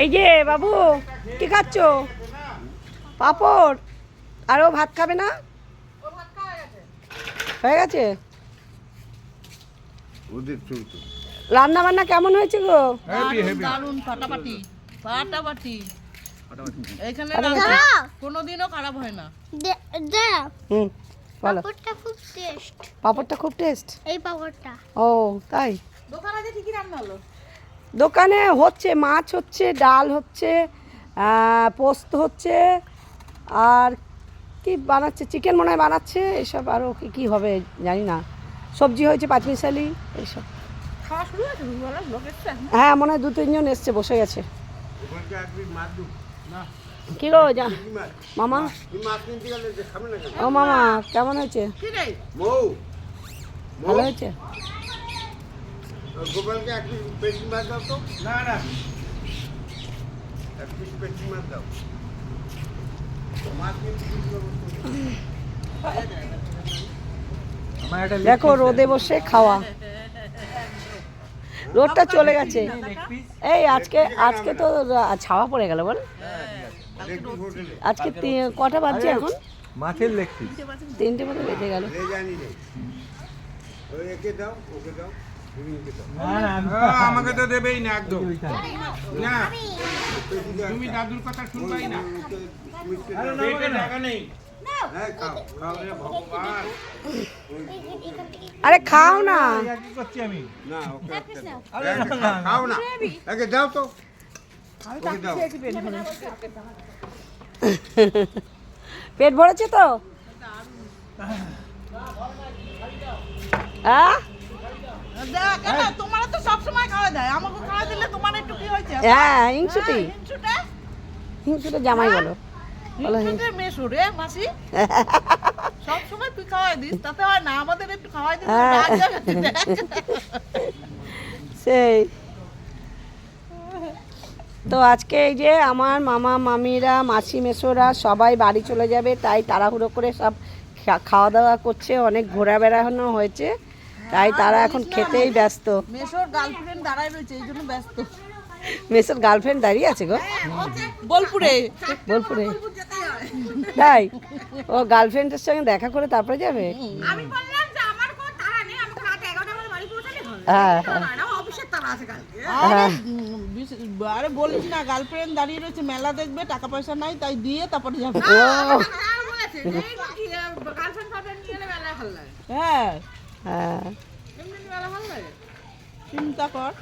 এই যে বাবু কি খাচ্ছ? পাপড়। আরও ভাত খাবে না? হয়ে গেছে? রান্না বান্না কেমন হয়েছে গো? দারুণ দারুণ ফাটাফাটি ফাটাফাটি। এখানে কোনোদিনও খারাপ হয় না। হুম পাপড়টা খুব টেস্ট পাপড়টা খুব টেস্ট এই পাপড়টা। ও তাই? দোকানে ঠিকই রান্না হলো? দোকানে হচ্ছে মাছ হচ্ছে ডাল হচ্ছে পোস্ত হচ্ছে আর কি বানাচ্ছে? চিকেন মনে হয় বানাচ্ছে এসব আরও কি কী হবে জানি না। সবজি হয়েছে পাঁচমিশালি এইসব। খাওয়া শুরু হয়েছে? দুপুরবেলা লোক এসছে হ্যাঁ মনে হয় দু তিনজন এসছে বসে গেছে। কি গো যা মামা? ও মামা কেমন হয়েছে? ভালো হয়েছে? গোপালকে এক পিস পেটি মাছ দাও তো। না না। এক পিস পেটি মাছ দাও। মাছ কিনতে দেখো রোদে বসে খাওয়া। রোদটা চলে গেছে। এই আজকে আজকে তো ছাওয়া পড়ে গেল বল। আজকে কটা বাজছে এখন? মাছের লেগ পিস। তিনটে মতো বেজে গেল। ওকে দাও। আমাকে তো দেবেই না একদম। না। তুমি দাদুর কথা শুনবাই না। টাকা নেই। হ্যাঁ খাও খাও। রে ভগবান। আরে খাও না। কি না ওকে দাও। খাও, না। দাও তো। পেট ভরেছে। তো? হ্যাঁ তোমার তো সবসময় খাওয়া দেয়। আমাকে খাওয়া দিলে তোমার একটু কি হয়েছে? হ্যাঁ হিংসুটি। হিংসুটে। হিংসুটে জামাই বলো। বলো হিংসু হিংসুটে মেশো মাসি। সব সময় তুই খাওয়াই দিস তাতে হয় না। আমাদের একটু খাওয়াই দিস হ্যাঁ। সেই। তো আজকে এই যে আমার মামা মামিরা মাসি মেসোরা সবাই বাড়ি চলে যাবে তাই তাড়াহুড়ো করে সব খাওয়া দাওয়া করছে অনেক ঘোরা বেড়ানো হয়েছে। তাই তারা এখন খেতেই ব্যস্ত। মেশোর গার্লফ্রেন্ড দাঁড়ায় রয়েছে এই জন্য ব্যস্ত। মেসোর গার্লফ্রেন্ড দাঁড়িয়ে আছে গো। বোলপুরে। বোলপুরে। তাই? ও গার্লফ্রেন্ডের সঙ্গে দেখা করে তারপরে যাবে? হ্যাঁ হ্যাঁ। না অফিসের তাড়া আছে কালকে। হ্যাঁ। আরে বলিস না গার্লফ্রেন্ড দাঁড়িয়ে রয়েছে মেলা দেখবে টাকা পয়সা নাই তাই দিয়ে তারপরে যাবে। হ্যাঁ। লাগে? চিন্তা কর।